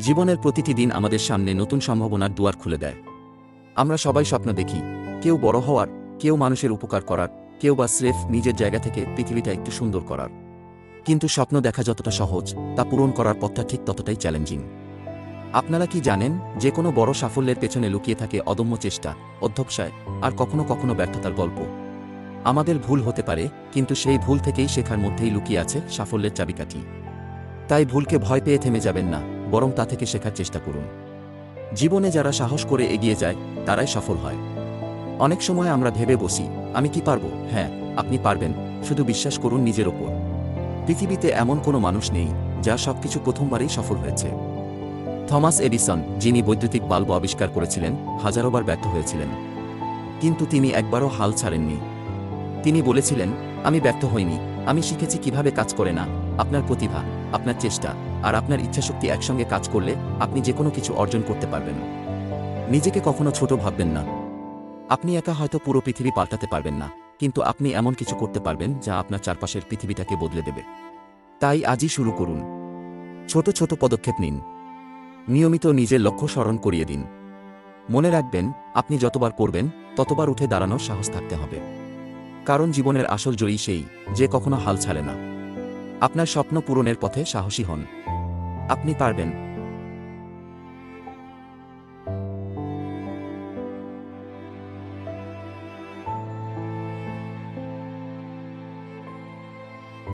জীবনের প্রতিটি দিন আমাদের সামনে নতুন সম্ভাবনার দুয়ার খুলে দেয়। আমরা সবাই স্বপ্ন দেখি, কেউ বড় হওয়ার, কেউ মানুষের উপকার করার, কেউ বা স্রেফ নিজের জায়গা থেকে পৃথিবীটা একটু সুন্দর করার। কিন্তু স্বপ্ন দেখা যতটা সহজ, তা পূরণ করার পথটা ঠিক ততটাই চ্যালেঞ্জিং। আপনারা কি জানেন যে কোনো বড় সাফল্যের পেছনে লুকিয়ে থাকে অদম্য চেষ্টা, অধ্যবসায়, আর কখনো কখনো ব্যর্থতার গল্প। আমাদের ভুল হতে পারে, কিন্তু সেই ভুল থেকেই শেখার মধ্যেই লুকিয়ে আছে সাফল্যের চাবিকাঠি। তাই ভুলকে ভয় পেয়ে থেমে যাবেন না। বরং তা থেকে শেখার চেষ্টা করুন। জীবনে যারা সাহস করে এগিয়ে যায়, তারাই সফল হয়। অনেক সময় আমরা ভেবে বসি, আমি কি পারব? হ্যাঁ আপনি পারবেন, শুধু বিশ্বাস করুন নিজের ওপর। পৃথিবীতে এমন কোনো মানুষ নেই, যা সবকিছু প্রথমবারেই সফল হয়েছে। থমাস এডিসন, যিনি বৈদ্যুতিক বাল্ব আবিষ্কার করেছিলেন হাজারোবার ব্যর্থ হয়েছিলেন। কিন্তু তিনি একবারও হাল ছাড়েননি। তিনি বলেছিলেন, আমি ব্যর্থ হইনি, আমি শিখেছি কীভাবে কাজ করে না, আপনার প্রতিভা, আপনার চেষ্টা। আর আপনার ইচ্ছাশক্তি একসঙ্গে কাজ করলে আপনি যে কোনো কিছু অর্জন করতে পারবেন। নিজেকে কখনো ছোট ভাববেন না। আপনি একা হয়তো পুরো পৃথিবী পাল্টাতে পারবেন না, কিন্তু আপনি এমন কিছু করতে পারবেন যা আপনার চারপাশের পৃথিবীটাকে বদলে দেবে। তাই আজই শুরু করুন। ছোট ছোট পদক্ষেপ নিন। নিয়মিত নিজের লক্ষ্য স্মরণ করিয়ে দিন। মনে রাখবেন, আপনি যতবার করবেন, ততবার উঠে দাঁড়ানোর সাহস থাকতে হবে। কারণ জীবনের আসল জয়ী সেই, যে কখনো হাল ছাড়ে না। আপনার স্বপ্ন পূরণের পথে সাহসী হন। আপনি পারবেন।